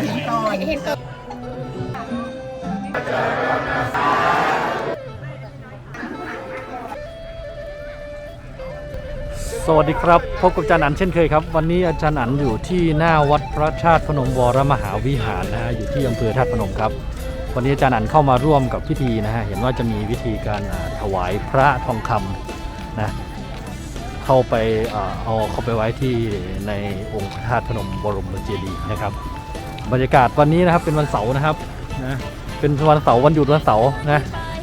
เห็นก่อนสวัสดีครับ พบกับอาจารย์อันเช่นเคยครับ วันนี้อาจารย์อันอยู่ที่หน้าวัดพระธาตุพนมวรมหาวิหารนะฮะอยู่ที่อำเภอธาตุพนมครับ วันนี้อาจารย์อันเข้ามาร่วมกับพิธีนะฮะเห็นว่าจะมีวิธีการถวายพระทองคำนะเข้าไปเอาเข้าไปไว้ที่ในองค์พระธาตุพนมบรมเจดีย์นะครับ บรรยากาศวันนี้นะครับเป็นวันเสาร์นะครับนะเป็นวันเสาร์วันหยุดวันเสาร์นะ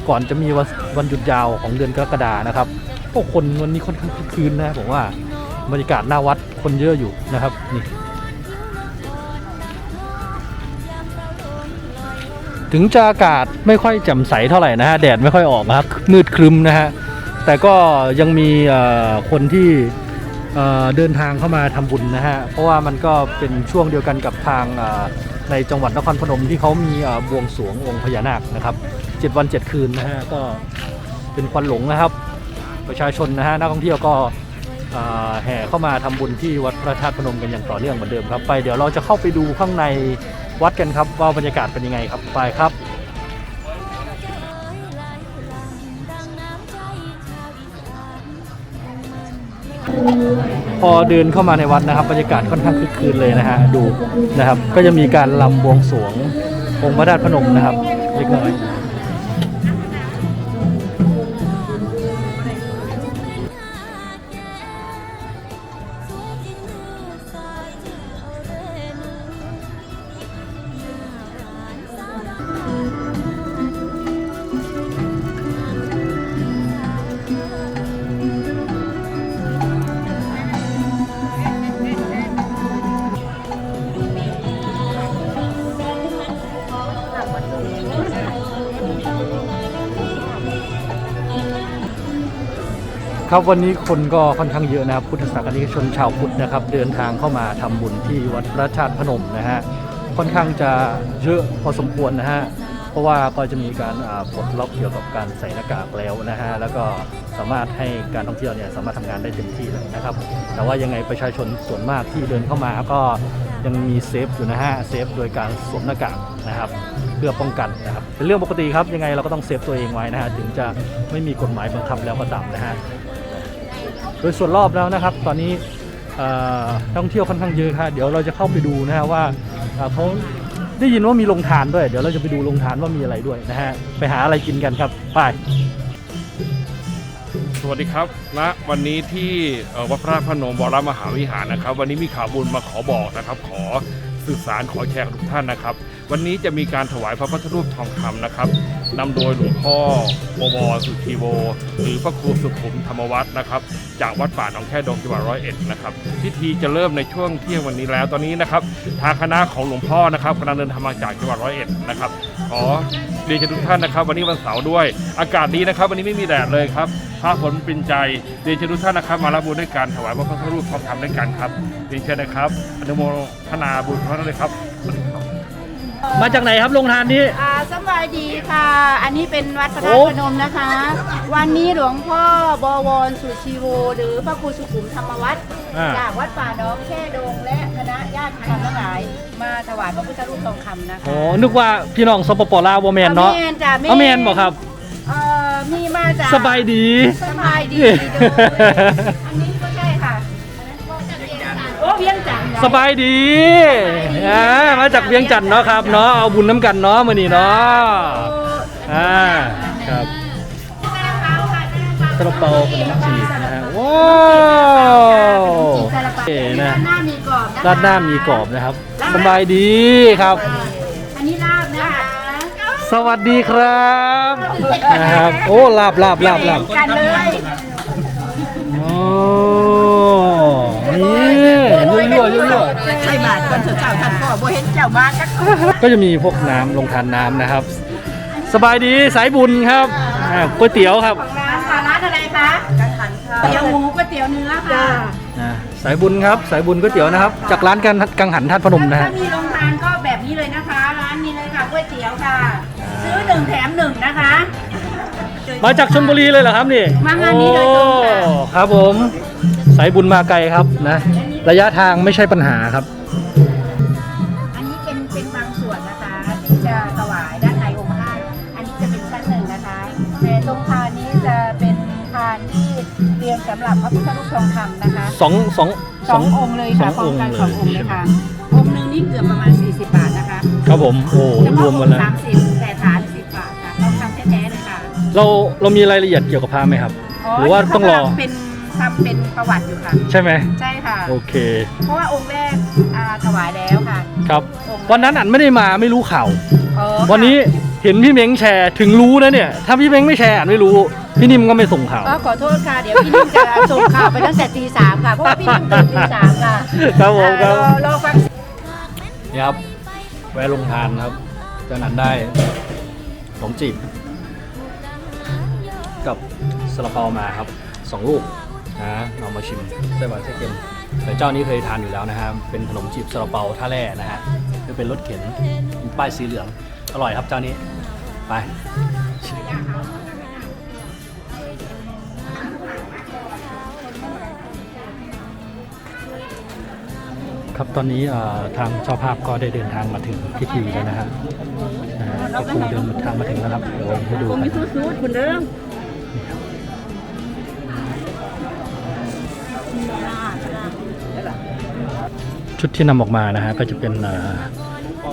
ก่อนจะมีวันวันหยุดยาวของเดือนกรกฎานะครับพวกคนวันนี้ค่อนข้างคึกคืนนะผมว่าบรรยากาศหน้าวัดคนเยอะอยู่นะครับนี่ถึงจะอากาศไม่ค่อยแจ่มใสเท่าไหร่นะฮะแดดไม่ค่อยออกนะครับมืดครึมนะฮะแต่ก็ยังมีคนที่ เเดินทางเข้ามาทำบุญนะฮะ เพราะว่ามันก็เป็นช่วงเดียวกันกับทางในจังหวัดนครพนมที่เขามีบวงสรวงองค์พญานาคนะครับเจ็ดวันเจ็ดคืนนะฮะก็เป็นควันหลงนะครับ ประชาชนนะฮะนักท่องเที่ยวก็แห่เข้ามาทำบุญที่วัดพระธาตุพนมกันอย่างต่อเนื่องเหมือนเดิมครับ ไปเดี๋ยวเราจะเข้าไปดูข้างในวัดกันครับว่าบรรยากาศเป็นยังไงครับไปครับ พอเดินเข้ามาในวัดนะครับบรรยากาศค่อนข้างคึกคืนเลยนะฮะดูนะครับ ก็จะมีการลำบวงสรวงองค์พระธาตุพนมนะครับเล็กน้อย ครับวันนี้คนก็ค่อนข้างเยอะนะครับพุทธศาสนิกชนชาวพุทธนะครับ เดินทางเข้ามาทำบุญที่วัดพระธาตุพนมนะฮะค่อนข้างจะเยอะพอสมควรนะฮะเพราะว่าก็จะมีการปลดล็อกเกี่ยวกับการใส่หน้ากากแล้วนะฮะแล้วก็สามารถให้การท่องเที่ยวเนี่ยสามารถทำงานได้เต็มที่เลยนะครับ แต่ว่ายังไงประชาชนส่วนมากที่เดินเข้ามาก็ยังมีเซฟอยู่นะฮะเซฟโดยการสวมหน้ากากนะครับเพื่อป้องกันนะครับเป็นเรื่องปกติครับยังไงเราก็ต้องเซฟตัวเองไว้นะฮะถึงจะไม่มีกฎหมายบังคับแล้วก็ตามนะฮะ โดยส่วนรอบแล้วนะครับ ตอนนี้ท่องเที่ยวค่อนข้างเยอะครับเดี๋ยวเราจะเข้าไปดูนะฮะว่าเขาได้ยินว่ามีโรงทานด้วย เดี๋ยวเราจะไปดูโรงทานว่ามีอะไรด้วยนะฮะไปหาอะไรกินกันครับไปสวัสดีครับณวันนี้ที่วัดพระพนมวรมหาวิหารนะครับ วันนี้มีข่าวบุญมาขอบอกนะครับ ขอสื่อสารขอแชร์ทุกท่านนะครับ วันนี้จะมีการถวายพระพุทธรูปทองคำนะครับนำโดยหลวงพ่อบวรสุธีโว หรือพระครูสุขุมธรรมวัฒน์นะครับจากวัดป่าหนองแค่ดงจังหวัดร้อยเอ็ดนะครับพิธีจะเริ่มในช่วงเที่ยงวันนี้แล้วตอนนี้นะครับทางคณะของหลวงพ่อนะครับกำลังเดินทางมาจากจังหวัดร้อยเอ็ดนะครับขอเรียนเชิญทุกท่านนะครับ วันนี้วันเสาร์ด้วย อากาศดีนะครับ วันนี้ไม่มีแดดเลยครับพระฝนเป็นใจเรียนเชิญทุกท่านนะครับ มารับบุญด้วยการถวายพระพุทธรูปทองคำด้วยกันครับเรียนเชิญนะครับอนุโมทนาบุญพระนั้นเลยครับ มาจากไหนครับโรงทานนี้ อ่าสบายดีค่ะ อันนี้เป็นวัดพระธาโอ้ตุพนมนะคะ วันนี้หลวงพ่อบวรสุชีโว หรือพระครูสุขุมธรรมวัฒน์อ่า จากวัดป่าน้องแค่ดงและคณะญาติธรรมทั้งหลาย มาถวายพระพุทธรูปทองคำนะคะ อ๋อนึกว่าพี่น้องสปปลาวบ่แมนเนาะอแมนจ้ะเอาแมนบอกครับ เอ่อมีมาจากสบายดี สบายดีโดยอันนี้ก็ สบายดีอ่ามาจากเวียงจันทน์เนาะครับเนาะเอาบุญน้ำกันเนาะมื้อนี้เนาะอ่าครับซาลาเปาขนมจีบนะฮะว้าวเอ๋นะด้านหน้ามีกรอบะคะด้านหน้ามีกรอบนะครับสบายดีครับ อันนี้ลาบนะคะสวัสดีครับนะครับโอ้ลาบลาบลาบลาบกันเลยโอ้ กก็จะมีพวกน้ำลงทานน้ำนะครับ สบายดีสายบุญครับอ่าก๋วยเตี๋ยวครับร้านค่ะร้านอะไรคะกังหันค่ะเตี๋ยวหมูก๋วยเตี๋ยวเนื้อค่ะอ่าสายบุญครับ สายบุญก๋วยเตี๋ยวนะครับ จากร้านกันกังหันท่าตุพนมนะถ้าฮะมีโรงทานก็แบบนี้เลยนะคะ ร้านนี้เลยค่ะก๋วยเตี๋ยวค่ะ ซื้อหนึ่งแถมหนึ่งนะคะ มาจากชลบุรีเลยเหรอครับนี่มางานนี้โดยตรงค่ะโอ้ครับผม สายบุญมาไกลครับนะ ระยะทางไม่ใช่ปัญหาครับ สำหรับพระพุทธรูปทองคำนะคะสองสองสององค์เลยค่ะสพองร้ออมงค์กันเลสององค์ยเลยใช่ไหมค่ะองค์หนึ่งนี่เกือบประมาณ 40 บาทนะคะครับผมโอ้รวมกันแล้วสามสิบแต่ฐานสิบบาทค่ะทองคำแท้ๆเลยค่ะเราเรามีรายละเอียดเกี่ยวกับพระไหมครับ หรือว่าต้องรอทำเป็นทำเป็นประวัติอยู่ค่ะ ใช่ไหมใช่ค่ะโอเค เพราะว่าองค์แรกอ่าถวายแล้วค่ะ ครับองค์วันนั้นอันไม่ได้มาไม่รู้ข่าวอ๋อค่ะวันนี้เห็นพี่เม้งแชร์ถึงรู้นะเนี่ย ถ้าพี่เม้งไม่แชร์อันไม่รู้ พี่นิ่มก็ไม่ส่งข่าว ก็ขอโทษค่ะ เดี๋ยวพี่นิ่มจะส่งข่าวไปตั้งแต่ตีสามค่ะ เพราะว่าพี่นิ่มตื่นตีสามค่ะครับผมครับ อ่ารอรอฟัง นี่ครับแวะลงทานครับจากนั้นได้ขนมจีบ กับซาลาเปามาครับสองลูกนะเอามาชิมไส้หวานไส้เค็มแต่เจ้านี้เคยทานอยู่แล้วนะครับเป็นขนมจีบซาลาเปาท่าแร่นะฮะจะเป็นรถเข็นมีป้ายสีเหลือง อร่อยครับเจ้านี้ไป ครับตอนนี้เอ่อทางเจ้าภาพก็ได้เดินทางมาถึงพิธีแล้วนะฮะนะฮะก็คงเดินทางมาถึงแล้วครับเดี๋ยวให้ดูกันซูดคุณเริ่มชุดที่นำออกมานะฮะก็จะเป็นเอ่อ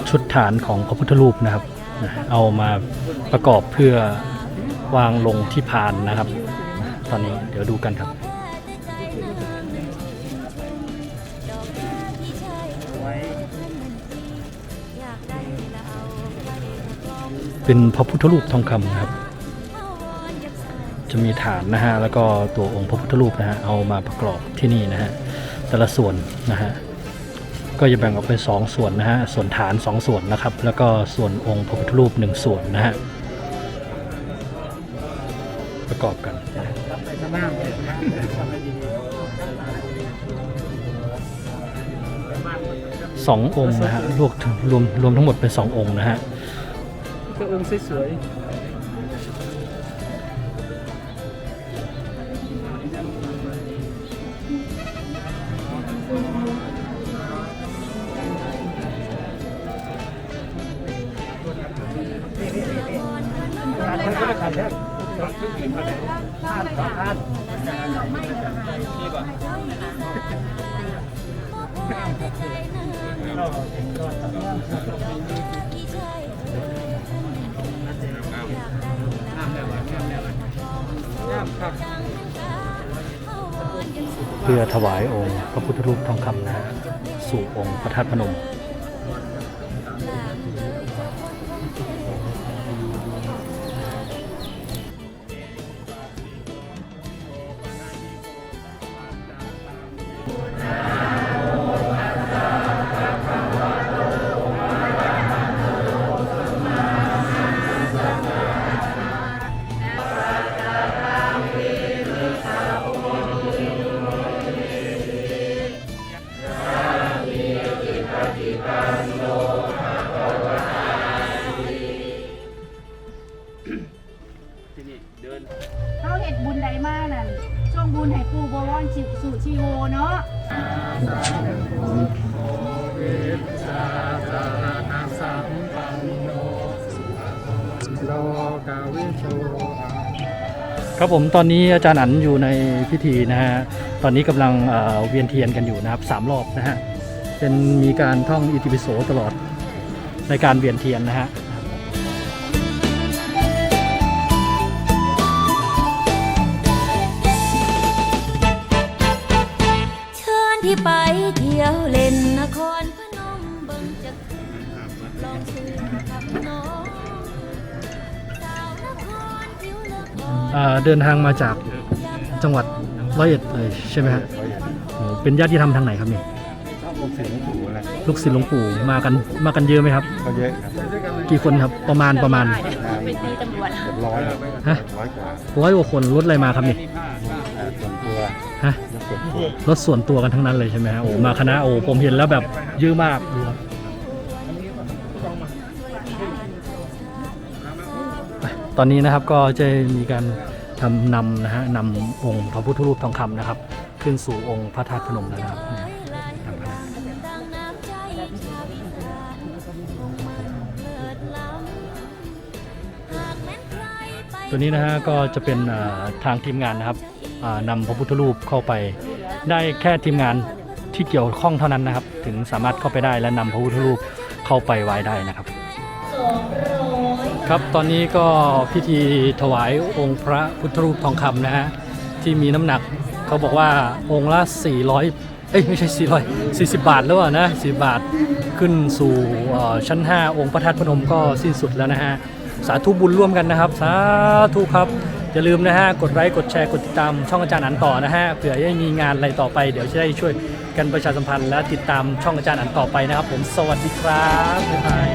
ชุดฐานของพระพุทธรูปนะครับนะเอามาประกอบเพื่อวางลงที่พานนะครับ ตอนนี้เดี๋ยวดูกันครับ เป็นพระพุทธรูปทองคำนะครับ จะมีฐานนะฮะแล้วก็ตัวองค์พระพุทธรูปนะฮะเอามาประกอบที่นี่นะฮะแต่ละส่วนนะฮะก็จะแบ่งออกเป็นสองส่วนนะฮะส่วนฐานสองส่วนนะครับ แล้วก็ส่วนองค์พระพุทธรูปหนึ่งส่วนนะฮะประกอบกันสององค์นะฮะรวมรวมรวมทั้งหมดเป็นสององค์นะฮะ ก็องค์สว เพื่อถวายองค์พระพุทธรูปทองคำนะฮะสู่องค์พระธาตุพนม เนาะโลกาวิโชครับผมตอนนี้อาจารย์อันอยู่ในพิธีนะฮะ ตอนนี้กำลังเอ่อเวียนเทียนกันอยู่นะครับสามรอบนะฮะ เป็นมีการท่องอิติปิโสตลอดในการเวียนเทียนนะฮะ ไปเที่ยวเล่นนครพนมเบิ่งจะขึ้นลองซื้อกับน้องสาวนครผิวละครเอ่อเดินทางมาจากจังหวัดร้อยเอ็ดเลยใช่ไหมฮะโอ้เป็นญาติธรรมทางไหนครับนี่ชอบองค์สีหลวงปู่นะลูกศิษย์หลวงปู่มากันมากันเยอะไหมครับ ก็เยอะครับกี่คนครับประมาณประมาณไปตีตำรวจเกือบร้อยฮะร้อยกว่าร้อยกว่าคนรถอะไรมาครับนี่อ่าส่วนตัวฮะยกส่วนตัว รถส่วนตัวกันทั้งนั้นเลยใช่ไหมฮะโอ้มาคณะโอ้ผมเห็นแล้วแบบเยอะมากดูครับตอนนี้นะครับก็จะมีการทำนำนะฮะนำองค์พระพุทธรูปทองคำนะครับ ขึ้นสู่องค์พระธาตุพนมแล้วนะครับตัวนี้นะฮะก็จะเป็นทางทีมงานนะครับ นำพระพุทธรูปเข้าไป ได้แค่ทีมงานที่เกี่ยวข้องเท่านั้นนะครับ ถึงสามารถเข้าไปได้และนำพระพุทธรูปเข้าไปไว้ได้นะครับ ครับตอนนี้ก็พิธีถวายองค์พระพุทธรูปทองคำนะฮะที่มีน้ำหนักเขาบอกว่าองค์ละ 400 เอ้ยไม่ใช่ 400 40 บาทแล้วอะนะ40บาทขึ้นสู่เอ่อชั้น 5 องค์พระธาตุพนมก็สิ้นสุดแล้วนะฮะสาธุบุญร่วมกันนะครับ สาธุครับ อย่าลืมนะฮะ กดไลค์ กดแชร์ กดติดตามช่องอาจารย์อันต่อนะฮะ เผื่อจะมีงานอะไรต่อไป เดี๋ยวจะได้ช่วยกันประชาสัมพันธ์และติดตามช่องอาจารย์อันต่อไปนะครับ ผม สวัสดีครับบ๊ายบาย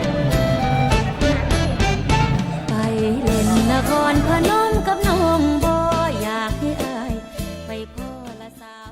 ไปเล่นนครพนม